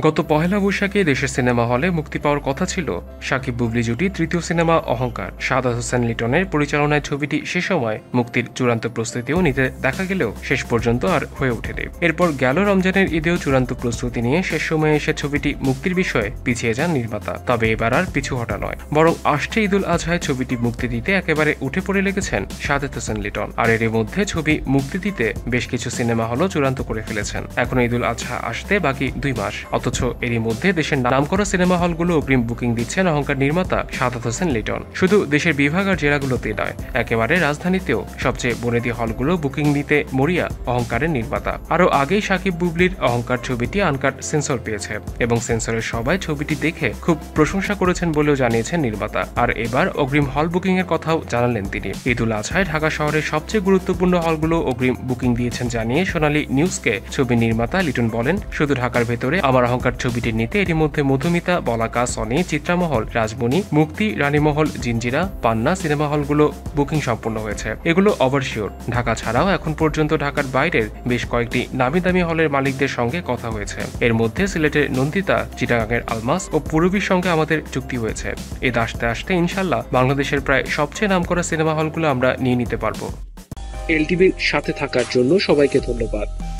গত পহেলা বৈশাখে দেশের সিনেমা হলে মুক্তি পাওয়ার কথা ছিল সাকিব বুবলি জুটি তৃতীয় সিনেমা অহংকার। সাদাত হোসেন লিটনের পরিচালনায় ছবিটি সে সময় মুক্তির চূড়ান্ত প্রস্তুতিও নিতে দেখা গেলেও শেষ পর্যন্ত আর হয়ে ওঠেনি। এরপর গেল রমজানের ঈদেও চূড়ান্ত প্রস্তুতি নিয়ে শেষ সময়ে এসে ছবিটি মুক্তির বিষয়ে পিছিয়ে যান নির্মাতা। তবে এবার আর পিছু হটা নয়। বরং আসছে ঈদুল আজহায় ছবিটি মুক্তি দিতে একেবারে উঠে পড়ে লেগেছেন সাদেত হোসেন লিটন। আর এর মধ্যে ছবি মুক্তি দিতে বেশ কিছু সিনেমা হলও চূড়ান্ত করে ফেলেছেন। এখন ঈদুল আজহা আসতে বাকি দুই মাস। অথচ এরই মধ্যে দেশের নামকরা সিনেমা হলগুলো অগ্রিম বুকিং দিচ্ছেন অহংকার নির্মাতা সাদাত হোসেন লিটন। শুধু দেশের বিভাগ আর জেলাগুলোতে নয়, একেবারে রাজধানীতেও সবচেয়ে বনেদি হলগুলো বুকিং দিতে মরিয়া অহংকারের নির্মাতা। আরও আগেই সাকিব বুবলির অহংকার ছবিটি আনকাট সেন্সর পেয়েছে এবং সেন্সরের সবাই ছবিটি দেখে খুব প্রশংসা করেছেন বলেও জানিয়েছেন নির্মাতা। আর এবার অগ্রিম হল বুকিং এর কথাও জানালেন তিনি। ঈদুল আজহায় ঢাকা শহরের সবচেয়ে গুরুত্বপূর্ণ হলগুলো অগ্রিম বুকিং দিয়েছেন জানিয়ে সোনালী নিউজকে ছবি নির্মাতা লিটন বলেন, শুধু ঢাকার ভেতরে আমার অহংকার ছবিটি নিতে এরই মধ্যে মধুমিতা, বলাকা, সনি, চিত্রামহল, রাজমণি, মুক্তি, রানীমহল জিঞ্জিরা পান্না সিনেমা হলগুলো বুকিং সম্পন্ন হয়েছে। এগুলো অবশ্যিওর ঢাকা ছাড়াও এখন পর্যন্ত ঢাকার বাইরের বেশ কয়েকটি নামি দামি হলের মালিকদের সঙ্গে কথা হয়েছে। এর মধ্যে সিলেটের নন্দিতা, চিটাগাংয়ের আলমাস ও পূরবীর সঙ্গে আমাদের চুক্তি হয়েছে। এদ আসতে আসতে ইনশাল্লাহ বাংলাদেশের প্রায় সবচেয়ে নামকরা সিনেমা হলগুলো আমরা নিয়ে নিতে পারব। এলটিভির সাথে থাকার জন্য সবাইকে ধন্যবাদ।